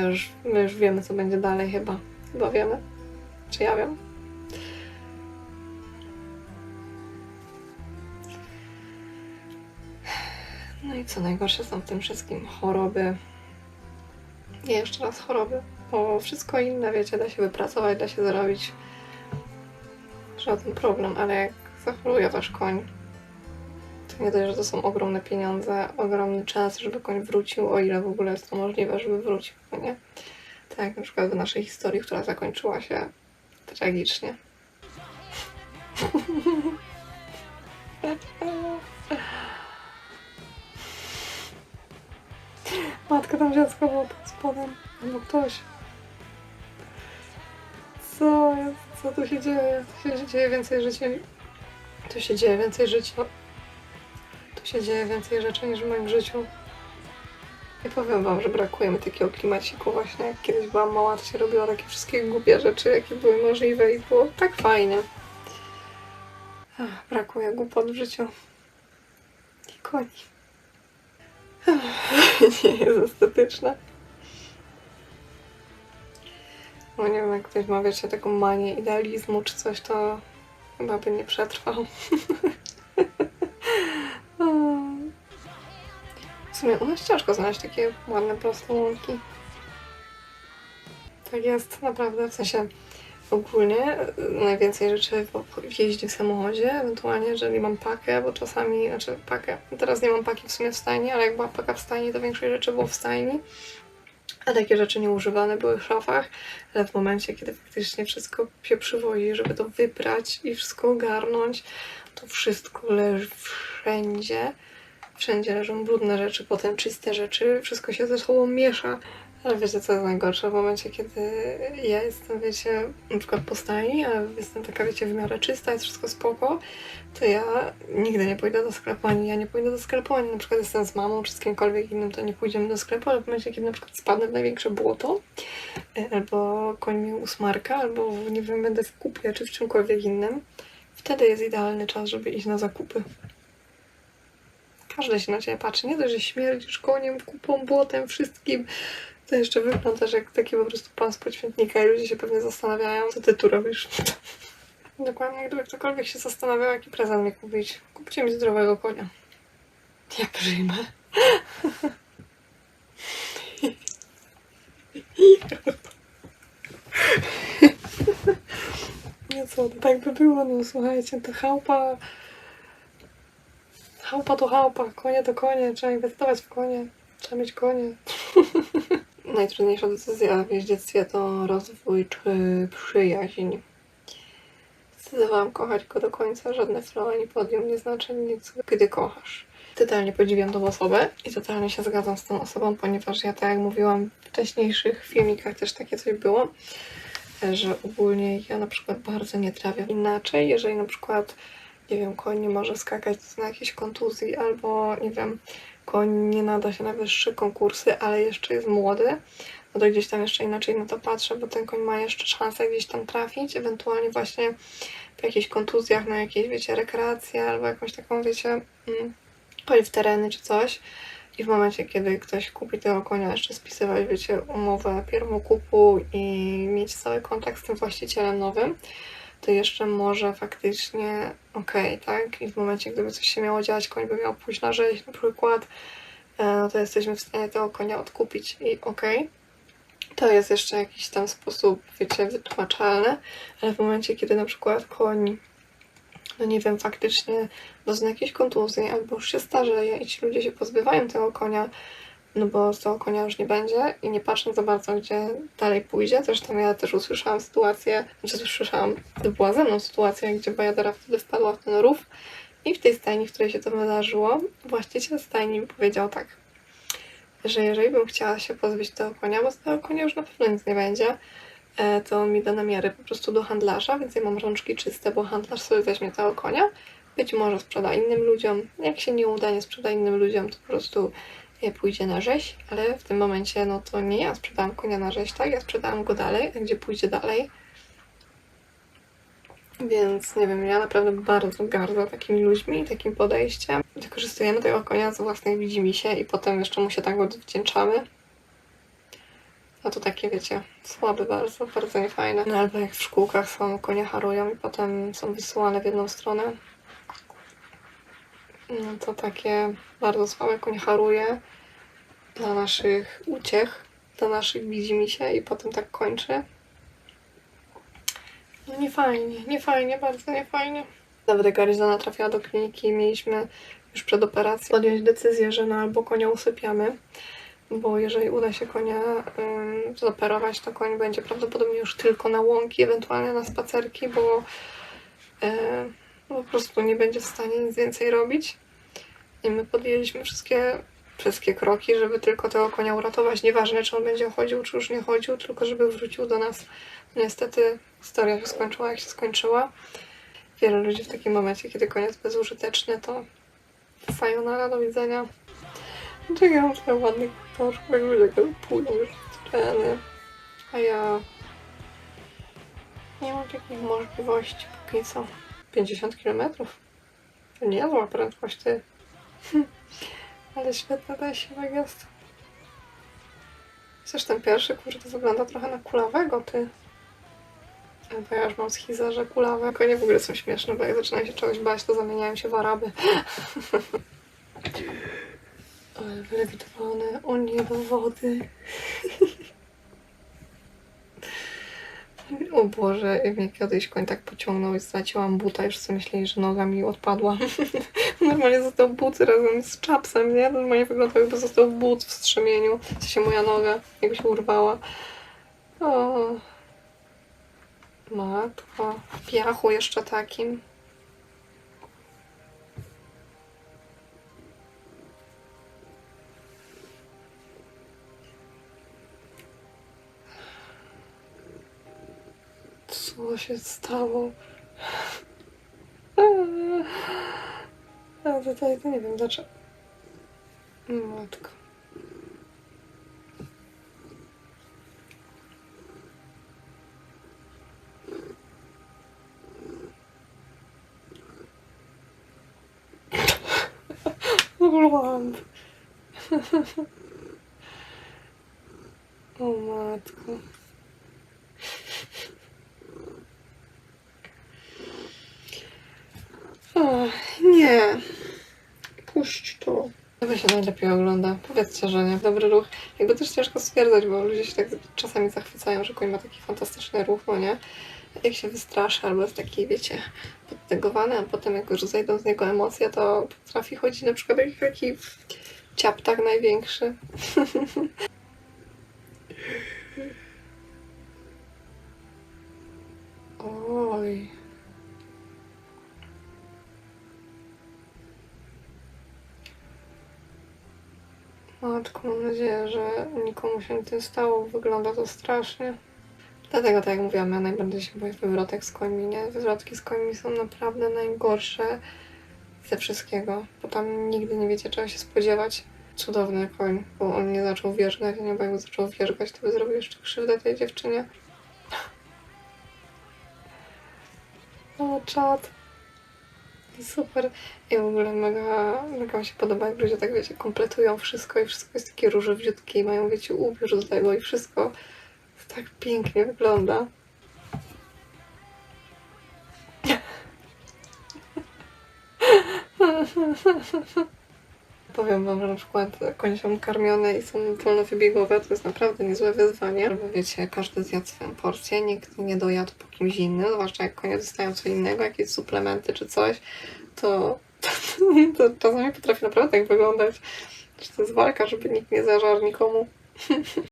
już, my już wiemy, co będzie dalej chyba. Chyba wiemy. Czy ja wiem? No i co najgorsze są w tym wszystkim choroby. Nie, jeszcze raz choroby. Bo wszystko inne, wiecie, da się wypracować, da się zarobić. Żaden problem, ale jak zachoruje wasz koń, nie dość, że to są ogromne pieniądze, ogromny czas, żeby koń wrócił, o ile w ogóle jest to możliwe, żeby wrócił, no nie? Tak jak na przykład w naszej historii, która zakończyła się tragicznie. Matka tam dziecko było pod spodem, albo ktoś. Co jest? Co tu się dzieje? Tu się dzieje więcej życia. Tu się dzieje więcej życia. Się dzieje więcej rzeczy niż w moim życiu. Nie powiem wam, że brakuje mi takiego klimaciku właśnie. Jak kiedyś byłam mała, to się robiło takie wszystkie głupie rzeczy, jakie były możliwe i było tak fajnie. Ach, brakuje głupot w życiu. I koni. Nie jest estetyczne. No nie wiem, jak ktoś ma, wiecie, taką manię idealizmu czy coś, to chyba by nie przetrwał. sumie u nas ciężko znaleźć takie ładne, proste łąki. Tak jest, naprawdę, w sensie ogólnie najwięcej rzeczy w- w jeździ w samochodzie, ewentualnie jeżeli mam pakę, bo czasami, znaczy pakę, teraz nie mam paki w sumie w stajni, ale jak była paka w stajni, to większość rzeczy było w stajni. A takie rzeczy nieużywane były w szafach, ale w momencie, kiedy faktycznie wszystko się przywozi, żeby to wybrać i wszystko ogarnąć, to wszystko leży wszędzie. Wszędzie leżą brudne rzeczy, potem czyste rzeczy, wszystko się ze sobą miesza. Ale wiecie, co jest najgorsze? W momencie, kiedy ja jestem, wiecie, na przykład po stajni, a jestem taka, wiecie, w miarę czysta, jest wszystko spoko, to ja nigdy nie pójdę do sklepu, ani ja nie pójdę do sklepu, ani na przykład jestem z mamą, czy z kimkolwiek innym, to nie pójdziemy do sklepu, ale w momencie, kiedy na przykład spadnę w największe błoto, e, albo koń mi usmarka, albo nie wiem, będę w kupie, czy w czymkolwiek innym, wtedy jest idealny czas, żeby iść na zakupy. Każdy się na ciebie patrzy, nie dość, że śmierdzisz koniem, kupą, błotem, wszystkim, to jeszcze wyglądasz jak taki po prostu pan z podświetnika i ludzie się pewnie zastanawiają, co ty tu robisz. Dokładnie, gdyby ktokolwiek się zastanawiał, jaki prezent mi kupić. Kupcie mi zdrowego konia. Ja przyjmę. Nie co, tak by było, no słuchajcie, to chałupa... Chałupa to chałupa, konie to konie, trzeba inwestować w konie, trzeba mieć konie. Najtrudniejsza decyzja w jeździectwie to rozwój czy przyjaźń. Zdecydowałam kochać go do końca, żadne flow ani podium nie znaczy nic, gdy kochasz. Totalnie podziwiam tą osobę i totalnie się zgadzam z tą osobą, ponieważ ja, tak jak mówiłam w wcześniejszych filmikach, też takie coś było, że ogólnie ja na przykład bardzo nie trawię inaczej, jeżeli na przykład, nie wiem, koń nie może skakać na jakiejś kontuzji, albo nie wiem, koń nie nada się na wyższe konkursy, ale jeszcze jest młody, no to gdzieś tam jeszcze inaczej na to patrzę, bo ten koń ma jeszcze szansę gdzieś tam trafić, ewentualnie właśnie po jakichś kontuzjach, na jakieś, wiecie, rekreacje albo jakąś taką, wiecie, mm, koń w tereny czy coś. I w momencie, kiedy ktoś kupi tego konia, jeszcze spisywać, wiecie, umowę pierwokupu i mieć cały kontakt z tym właścicielem nowym, to jeszcze może faktycznie okej, tak? I w momencie, gdyby coś się miało dziać, koń by miał pójść na rzeź na przykład, e, no to jesteśmy w stanie tego konia odkupić i okej. To jest jeszcze jakiś tam sposób, wiecie, wytłumaczalny, ale w momencie, kiedy na przykład koń, no nie wiem, faktycznie dozna jakiejś kontuzji albo już się starzeje i ci ludzie się pozbywają tego konia, no bo z tego konia już nie będzie i nie patrzą za bardzo, gdzie dalej pójdzie. Zresztą ja też usłyszałam sytuację, znaczy usłyszałam, to była ze mną sytuacja, gdzie Bajadera wtedy wpadła w ten rów i w tej stajni, w której się to wydarzyło, właściciel stajni mi powiedział tak, że jeżeli bym chciała się pozbyć tego konia, bo z tego konia już na pewno nic nie będzie, e, to on mi da namiary po prostu do handlarza, więc ja mam rączki czyste, bo handlarz sobie weźmie tego konia, być może sprzeda innym ludziom, jak się nie uda, nie sprzeda innym ludziom, to po prostu pójdzie na rzeź, ale w tym momencie no to nie ja sprzedałam konia na rzeź, tak? Ja sprzedałam go dalej, a gdzie pójdzie dalej? Więc nie wiem, ja naprawdę bardzo gardzę takimi ludźmi, takim podejściem. Wykorzystujemy tego konia za własnych widzimisię i potem jeszcze mu się tak odwdzięczamy. A to takie, wiecie, słabe bardzo, bardzo niefajne. No albo jak w szkółkach są, konie harują i potem są wysyłane w jedną stronę. No to takie bardzo słabe koń haruje dla naszych uciech, dla naszych widzimisię i potem tak kończy. No nie fajnie, nie fajnie, bardzo nie fajnie. Nawet jak Arizona trafiła do kliniki i mieliśmy już przed operacją podjąć decyzję, że no albo konia usypiamy, bo jeżeli uda się konia ym, zoperować, to koń będzie prawdopodobnie już tylko na łąki, ewentualnie na spacerki, bo ym, po prostu nie będzie w stanie nic więcej robić. I my podjęliśmy wszystkie, wszystkie kroki, żeby tylko tego konia uratować. Nieważne, czy on będzie chodził, czy już nie chodził, tylko żeby wrócił do nas. Niestety historia się skończyła, jak się skończyła. Wiele ludzi w takim momencie, kiedy koniec bezużyteczny, to sayonara, do widzenia. Mam trochę ładnych torów, jak ludzie pójdą już treny. A ja nie mam takich możliwości póki co. 50 km? To niezła prędkość, ty. Ale świetny ten siłek jest. Chociaż ten pierwszy, kurde, wygląda trochę na kulawego, ty. Bo ja już mam schizę, że kulawe konie w ogóle są śmieszne, bo jak zaczynają się czegoś bać, to zamieniają się w Araby. Ale wylewitowane, o nie, do wody. O Boże, mnie kiedyś koń tak pociągnął i straciłam buta, już sobie myśleli, że noga mi odpadła. Normalnie został but razem z czapsem, nie? Normalnie wyglądał jakby został but w strzemieniu. W sensie moja noga, jakby się urwała. O. Matko. W piachu jeszcze takim. Co się stało? A tutaj to nie wiem dlaczego. Matko. Urłam. O matko. Ach, nie. Puść to. Chyba się najlepiej ogląda. Powiedzcie, że nie. Dobry ruch. Jakby też ciężko stwierdzać, bo ludzie się tak czasami zachwycają, że koń ma taki fantastyczny ruch, no nie? Jak się wystraszy albo jest taki, wiecie, podtegowany, a potem jak już zejdą z niego emocje, to potrafi chodzić na przykład jak taki ciaptak największy. Oj. Matko, mam nadzieję, że nikomu się nic nie stało. Wygląda to strasznie. Dlatego, tak jak mówiłam, ja najbardziej się boję wywrotek z końmi, nie? Wywrotki z końmi są naprawdę najgorsze ze wszystkiego, bo tam nigdy nie wiecie, czego się spodziewać. Cudowny koń, bo on nie zaczął wierzgać, nie? Bo jakby zaczął wierzgać, to by zrobił jeszcze krzywdę tej dziewczynie. O, czad. Super. I w ogóle mega, mega mi się podoba, jak ludzie tak, wiecie, kompletują wszystko i wszystko jest takie różowiutkie i mają, wiecie, ubiór z tego i wszystko tak pięknie wygląda. Powiem wam, że na przykład konie są karmione i są wolnowybiegowe, to jest naprawdę niezłe wyzwanie. Żeby wiecie, każdy zjadł swoją porcję, nikt nie dojadł po kimś innym, zwłaszcza jak konie dostają co innego, jakieś suplementy czy coś, to, to, czasami potrafi naprawdę tak wyglądać, że to jest walka, żeby nikt nie zażarł nikomu.